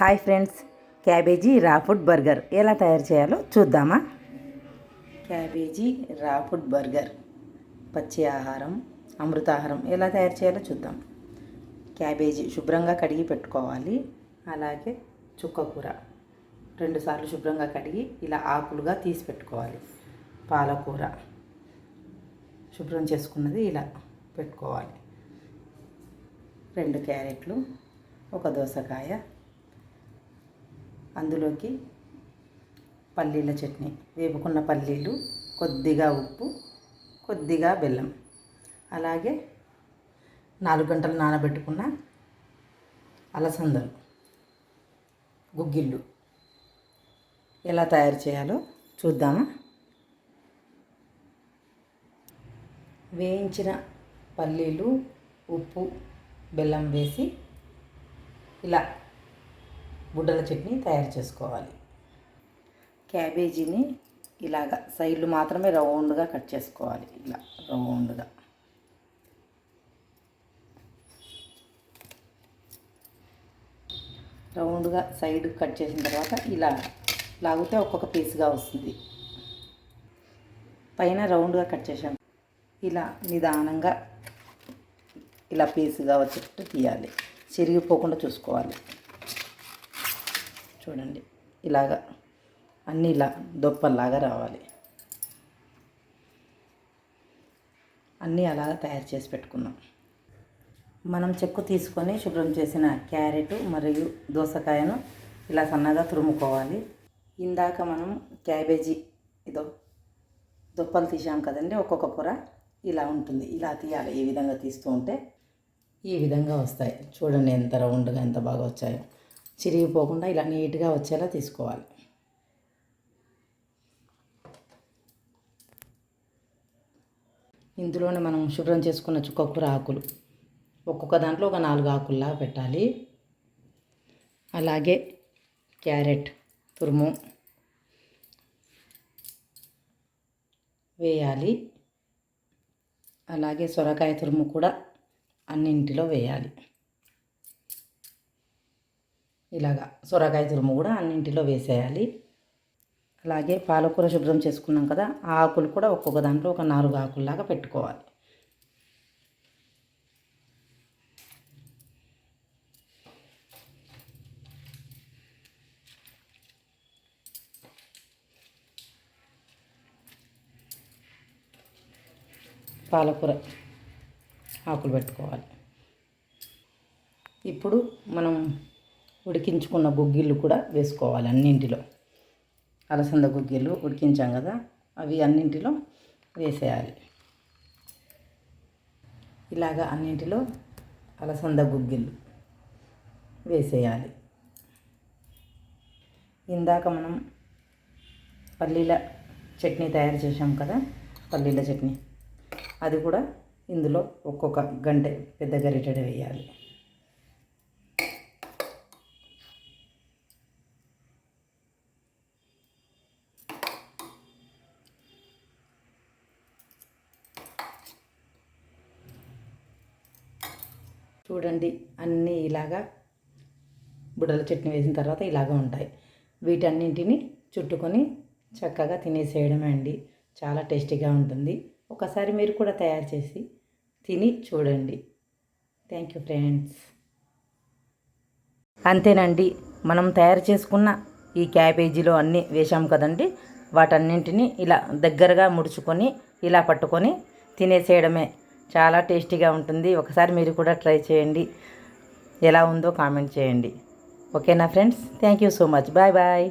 Hi friends. Cabbage raw food burger ఎలా తయారు చేయాలో చూద్దామా? Cabbage raw food burger. పచ్చి ఆహారం అమృతాహారం ఎలా తయారు చేయాలో చూద్దాం. క్యాబేజీ శుభ్రంగా కడిగి పెట్టుకోవాలి. అలాగే చుక్కకూర రెండుసార్లు శుభ్రంగా కడిగి ఇలా ఆకులుగా తీసి పెట్టుకోవాలి. పాలకూర. శుభ్రం చేసుకున్నది ఇలా పెట్టుకోవాలి. రెండు క్యారెట్లు ఒక దోసకాయ అందులోకి పల్లీల చట్నీ. వేపుకున్న పల్లీలు కొద్దిగా ఉప్పు కొద్దిగా బెల్లం. అలాగే నాలుగు గంటలు నానబెట్టుకున్న అలసందలు గుగ్గిళ్ళు. ఎలా తయారు చేయాలో చూద్దామా? వేయించిన పల్లీలు ఉప్పు బెల్లం వేసి ఇలా బుడ్డల చట్నీ తయారు చేసుకోవాలి. క్యాబేజీని ఇలాగ సైడ్లు మాత్రమే రౌండ్గా కట్ చేసుకోవాలి. ఇలా రౌండ్గా. రౌండ్గా సైడ్ కట్ చేసిన తర్వాత ఇలా లాగితే ఒక్కొక్క పీస్గా వస్తుంది. పైన రౌండ్గా కట్ చేసాం ఇలా నిదానంగా ఇలా పీస్గా వచ్చేటట్టు తీయాలి. చిరిగిపోకుండా చూసుకోవాలి. చూడండి. ఇలాగా అన్నీ ఇలా దొప్పల్లాగా రావాలి. అన్నీ అలాగా తయారు చేసి పెట్టుకున్నాం. మనం చెక్కు తీసుకొని శుభ్రం చేసిన క్యారెట్ మరియు దోసకాయను ఇలా సన్నగా తురుముకోవాలి. ఇందాక మనం క్యాబేజీ ఇదో దుప్పలు తీసాం కదండి ఒక్కొక్క కూర ఇలా ఉంటుంది. ఇలా తీయాలి. ఈ విధంగా తీస్తూ ఉంటే ఈ విధంగా వస్తాయి. చూడండి ఎంత రౌండ్గా ఎంత బాగా వచ్చాయో. చిరిగిపోకుండా ఇలా నీట్గా వచ్చేలా తీసుకోవాలి. ఇందులోనే మనం శుభ్రం చేసుకున్న చుక్కకూర ఆకులు ఒక్కొక్క దాంట్లో ఒక నాలుగు ఆకుల్లా పెట్టాలి. అలాగే క్యారెట్ తురుము వేయాలి. అలాగే సొరకాయ తురుము కూడా అన్నింటిలో వేయాలి. ఇలాగా సొరకాయ తురుము కూడా అన్నింటిలో వేసేయాలి. అలాగే పాలకూర శుభ్రం చేసుకున్నాం కదా ఆ ఆకులు కూడా ఒక్కొక్క దాంట్లో ఒక నాలుగు ఆకుల్లాగా పెట్టుకోవాలి. పాలకూర ఆకులు పెట్టుకోవాలి. ఇప్పుడు మనం ఉడికించుకున్న గుగ్గిళ్ళు కూడా వేసుకోవాలి అన్నింటిలో. అలసంద గుగ్గిళ్ళు ఉడికించాం కదా అవి అన్నింటిలో వేసేయాలి. ఇలాగ అన్నింటిలో అలసంద గుగ్గిళ్ళు వేసేయాలి. ఇందాక మనం పల్లీల చట్నీ తయారు చేసాం కదా పల్లీల చట్నీ. అది కూడా ఇందులో ఒక్కొక్క గంటే పెద్ద గరిటెడ వేయాలి. చూడండి అన్నీ ఇలాగా బుడల చట్నీ వేసిన తర్వాత ఇలాగ ఉంటాయి. వీటన్నింటిని చుట్టుకొని చక్కగా తినేసేయడమే అండి. చాలా టేస్టీగా ఉంటుంది. ఒకసారి మీరు కూడా తయారు చేసి తిని చూడండి. థ్యాంక్ యూ ఫ్రెండ్స్ అంతేనండి. మనం తయారు చేసుకున్న ఈ క్యాబేజీలో అన్నీ వేసాం కదండి. వాటన్నింటినీ ఇలా దగ్గరగా ముడుచుకొని ఇలా పట్టుకొని తినేసేయడమే. చాలా టేస్టీగా ఉంటుంది. ఒకసారి మీరు కూడా ట్రై చేయండి. ఎలా ఉందో కామెంట్ చేయండి. ఓకేనా friends? Thank you so much bye bye